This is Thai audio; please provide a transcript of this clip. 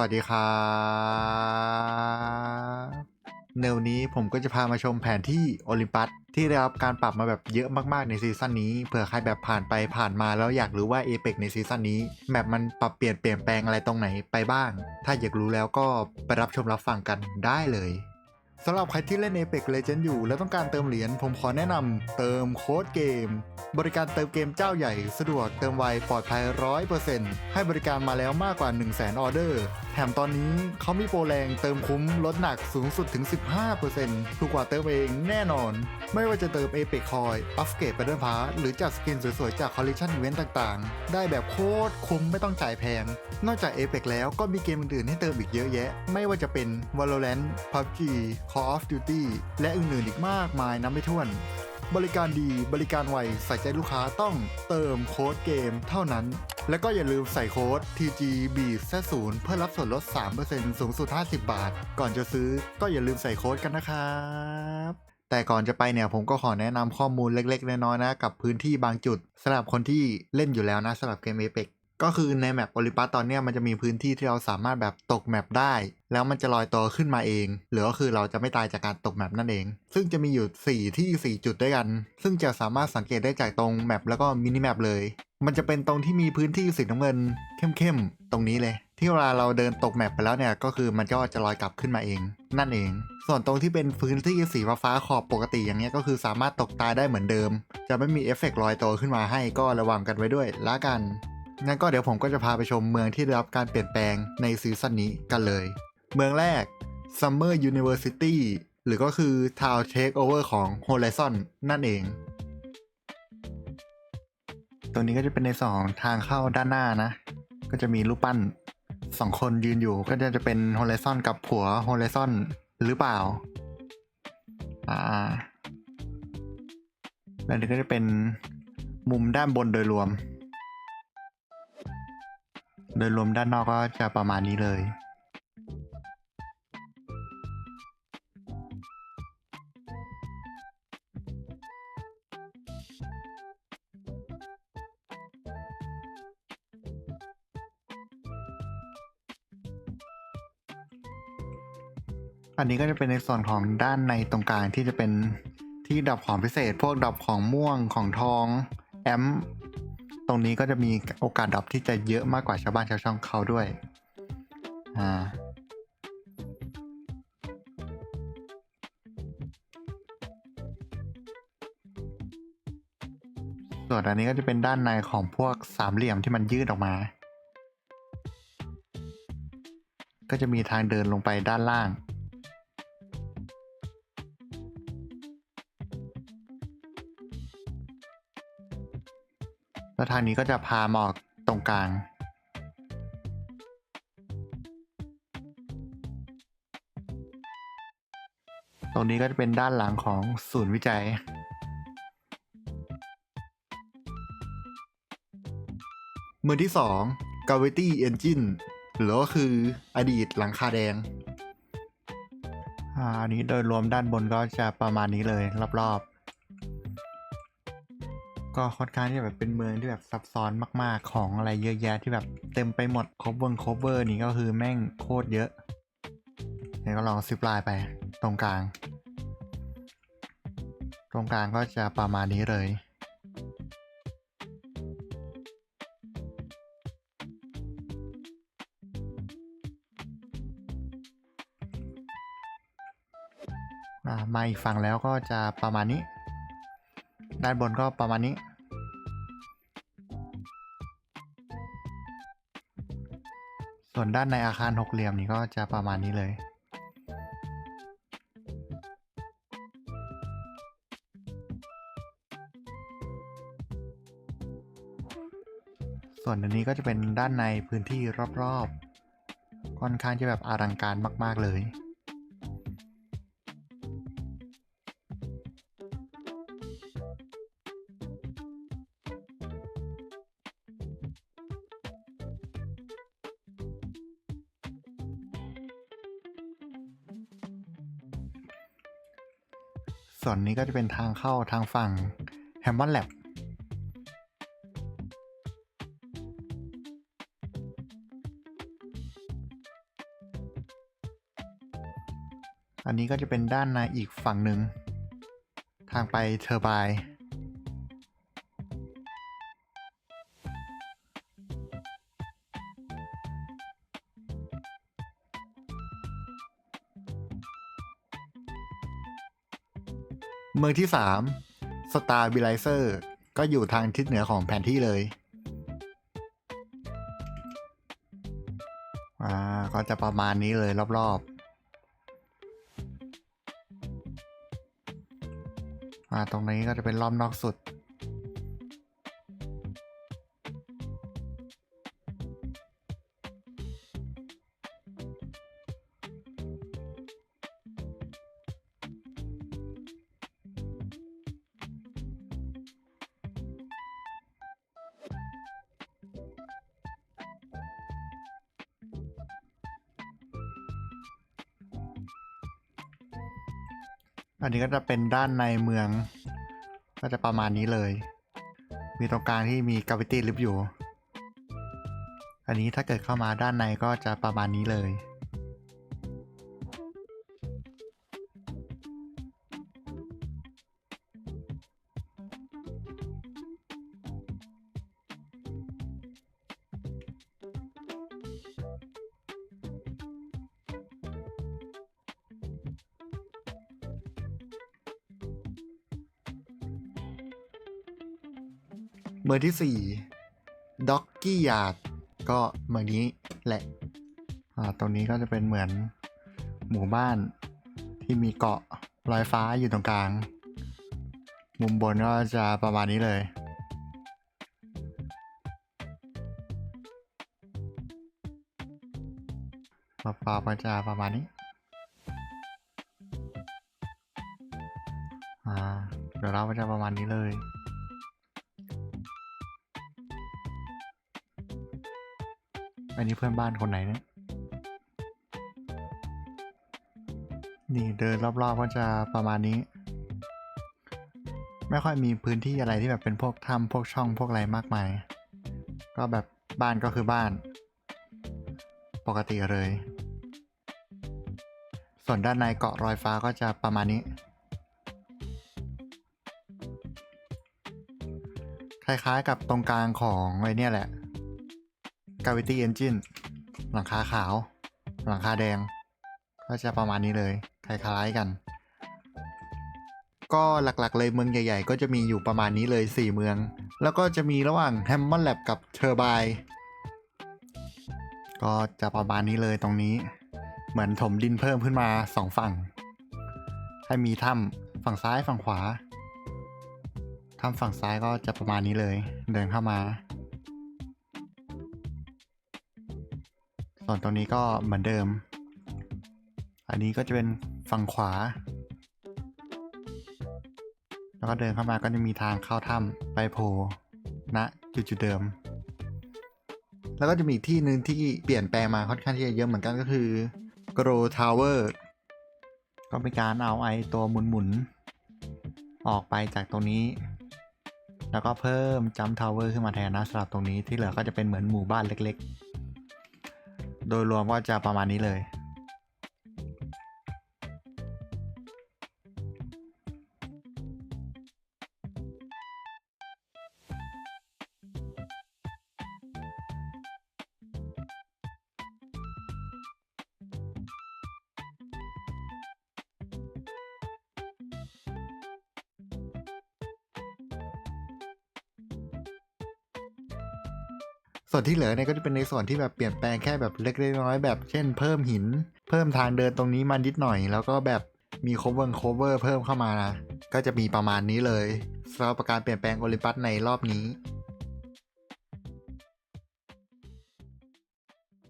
วัสดีครับในวันนี้ผมก็จะพามาชมแผนที่โอลิมปัสที่ได้รับการปรับมาแบบเยอะมากๆในซีซั่นนี้เผื่อใครแบบผ่านไปผ่านมาแล้วอยากรู้ว่าเอเปกในซีซั่นนี้แมปมันปรับเปลี่ยนเปลี่ยนแปลงอะไรตรงไหนไปบ้าง ถ้าอยากรู้แล้วก็ไปรับชมรับฟังกันได้เลยสำหรับใครที่เล่น Apex Legends อยู่ แล้วต้องการเติมเหรียญผมขอแนะนำเติมโค้ดเกม บริการเติมเกมเจ้าใหญ่ สะดวกเติมไวปลอดภัย 100%ให้บริการมาแล้วมากกว่า 1 0 0 0 0แออเดอร์ ถมตอนนี้เขามีโปรแรงเติมคุ้มลดหนักสูงสุดถึง 15%ถูกกว่าเติมเองแน่นอน ไม่ว่าจะเติม Apex Coin อัปเกรดไปด้วยพาร์หรือจากสกินสวยๆ จากคอลเลคชันอีเวนต์ต่างๆ ได้แบบโคตรคุ้มไม่ต้องจ่ายแพง นอกจาก Apex แล้วก็มีเกมอื่นๆให้เติมอีกเยอะแยะ ไม่ว่าจะเป็น Valorant PUBG Call of Duty และอื่นๆอีกมากมายนับไม่ถ้วน บริการดีบริการไวใส่ใจลูกค้าต้องเติมโค้ดเกมเท่านั้น และก็อย่าลืมใส่โค้ด TG b 0 0เพื่อรับส่วนลด 3%สูงสุด 50 บาท ก่อนจะซื้อก็อย่าลืมใส่โค้ดกันนะครับแต่ก่อนจะไปเนี่ยผมก็ขอแนะนำข้อมูลเล็กๆ น้อยๆนะ กับพื้นที่บางจุดสำหรับคนที่เล่นอยู่แล้วนะสำหรับเกม Apex ก็คือในแมปโอลิปัสตอนเนี้ยมันจะมีพื้นที่ที่เราสามารถแบบตกแมปได้ แล้วมันจะลอยตัวขึ้นมาเอง หรือก็คือเราจะไม่ตายจากการตกแมปนั่นเอง ซึ่งจะมีอยู่ 4 ที่ 4 จุดด้วยกัน ซึ่งจะสามารถสังเกตได้จากตรงแมปแล้วก็มินิแมปเลย มันจะเป็นตรงที่มีพื้นที่สีน้ำเงินเข้มๆตรงนี้เลย ที่เวลาเราเดินตกแมปไปแล้วเนี่ยก็คือมันก็จะลอยกลับขึ้นมาเอง นั่นเอง ส่วนตรงที่เป็นพื้นที่สีฟ้าขอบปกติอย่างเงี้ยก็คือสามารถตกตายได้เหมือนเดิม จะไม่มีเอฟเฟกต์ลอยตัวขึ้นมาให้ก็ระวังกันไว้ด้วยละกัน งั้นก็เดี๋ยวผมก็จะพาไปชมเมืองที่ได้รับการเปลี่ยนแปลงในซีซั่นนี้กันเลย เมืองแรก Summer University หรือก็คือ Town Takeover ของ Horizon นั่นเอง ตรงนี้ก็จะเป็นในสองทางเข้าด้านหน้านะ ก็จะมีรูปปั้นสองคนยืนอยู่ก็จะจะเป็น Horizon กับผัว Horizon หรือเปล่า อ่า แล้วนี่ก็จะเป็นมุมด้านบนโดยรวม โดยรวมด้านนอกก็จะประมาณนี้เลย อันนี้ก็จะเป็นในส่วนของด้านในตรงกลางที่จะเป็นที่ดับของพิเศษ พวกดับของม่วงของทอง แอม ตรงนี้ก็จะมีโอกาสดับที่จะเยอะมากกว่าชาวบ้านชาวช่องเขาด้วย อ่าส่วนอันนี้ก็จะเป็นด้านในของพวกสามเหลี่ยมที่มันยืดออกมา ก็จะมีทางเดินลงไปด้านล่าง แล้วทางนี้ก็จะพามออกตรงกลาง ตรงนี้ก็จะเป็นด้านหลังของศูนย์วิจัย มือที่ 2 Gravity Engine หรือก็คืออดีตหลังคาแดงอันนี้โดยรวมด้านบนก็จะประมาณนี้เลยรอบ ก็ค่อนข้างที่แบบเป็นเมืองที่แบบซับซ้อนมาก ๆ ของอะไรเยอะแยะที่แบบเต็มไปหมด cover cover นี่ก็คือแม่งโคตรเยอะเดี๋ยวก็ลองซิปไลน์ไปตรงกลาง ตรงกลางก็จะประมาณนี้เลยมาอีกฝั่งแล้วก็จะประมาณนี้ ด้านบนก็ประมาณนี้ ส่วนด้านในอาคารหกเหลี่ยมนี่ก็จะประมาณนี้เลยส่วนอันนี้ก็จะเป็นด้านในพื้นที่รอบๆ ค่อนข้างจะแบบอลังการมาก ๆ เลย ส่วนนี้ก็จะเป็นทางเข้าทางฝั่งแฮมบอนแลบอันนี้ก็จะเป็นด้านในอีกฝั่งหนึ่ง ทางไปเทอร์ไบ เมืองที่3 Stabilizer ก็อยู่ทางทิศเหนือของแผนที่เลย อ่า ก็จะประมาณนี้เลยรอบๆอ่าตรงนี้ก็จะเป็นรอบนอกสุด อันนี้ก็จะเป็นด้านในเมือง ก็จะประมาณนี้เลย มีตรงกลางที่มีกราฟิตี้ลิฟต์อยู่ อันนี้ถ้าเกิดเข้ามาด้านในก็จะประมาณนี้เลย เมืองที่สี่ด็อกกี้ยาร์ดก็เมืองนี้แหละอ่าตรงนี้ก็จะเป็นเหมือนหมู่บ้านที่มีเกาะลอยฟ้าอยู่ตรงกลาง มุมบนก็จะประมาณนี้เลยฟ้าๆก็จะประมาณนี้อ่าเดี๋ยวเราก็จะประมาณนี้เลย อันนี้เพื่อนบ้านคนไหนเนี่ย นี่เดินรอบๆก็จะประมาณนี้ ไม่ค่อยมีพื้นที่อะไรที่แบบเป็นพวกถ้ำพวกช่องพวกอะไรมากมาย ก็แบบบ้านก็คือบ้าน ปกติเลย ส่วนด้านในเกาะรอยฟ้าก็จะประมาณนี้ คล้ายๆกับตรงกลางของไอ้เนี่ยแหละ Gravity Engine หลังคาขาว หลังคาแดง ก็จะประมาณนี้เลย คล้ายๆกัน ก็หลักๆเลยเมืองใหญ่ๆ ก็จะมีอยู่ประมาณนี้เลย 4 เมือง แล้วก็จะมีระหว่าง h a m m o n Lab กับเทอร์บก็จะประมาณนี้เลยตรงนี้ เหมือนถมดินเพิ่มขึ้นมาสองฝั่ง ให้มีถ้ำฝั่งซ้ายฝั่งขวาถ้ำฝั่งซ้ายก็จะประมาณนี้เลย เดินเข้ามา ส่วนตรงนี้ก็เหมือนเดิม อันนี้ก็จะเป็นฝั่งขวา แล้วก็เดินเข้ามาก็จะมีทางเข้าถ้ำไปโผล่ณจุดจุดเดิม แล้วก็จะมีอีกที่หนึ่งที่เปลี่ยนแปลงมาค่อนข้างที่จะเยอะเหมือนกันก็คือ Grow Tower ก็เป็นการเอาไอตัวหมุนๆออกไปจากตรงนี้ แล้วก็เพิ่มจัมทาวเวอร์ขึ้นมาแทนนะสำหรับตรงนี้ที่เหลือก็จะเป็นเหมือนหมู่บ้านเล็กๆ โดยรวมก็จะประมาณนี้เลย ส่วนที่เหลือเนี่ยก็จะเป็นในส่วนที่แบบเปลี่ยนแปลงแค่แบบเล็กๆน้อยๆแบบเช่นเพิ่มหิน เพิ่มทางเดินตรงนี้มานิดหน่อย แล้วก็แบบมีโคเวอร์โคเวอร์เพิ่มเข้ามานะก็จะมีประมาณนี้เลยสำหรับการเปลี่ยนแปลงโอลิมปัสในรอบนี้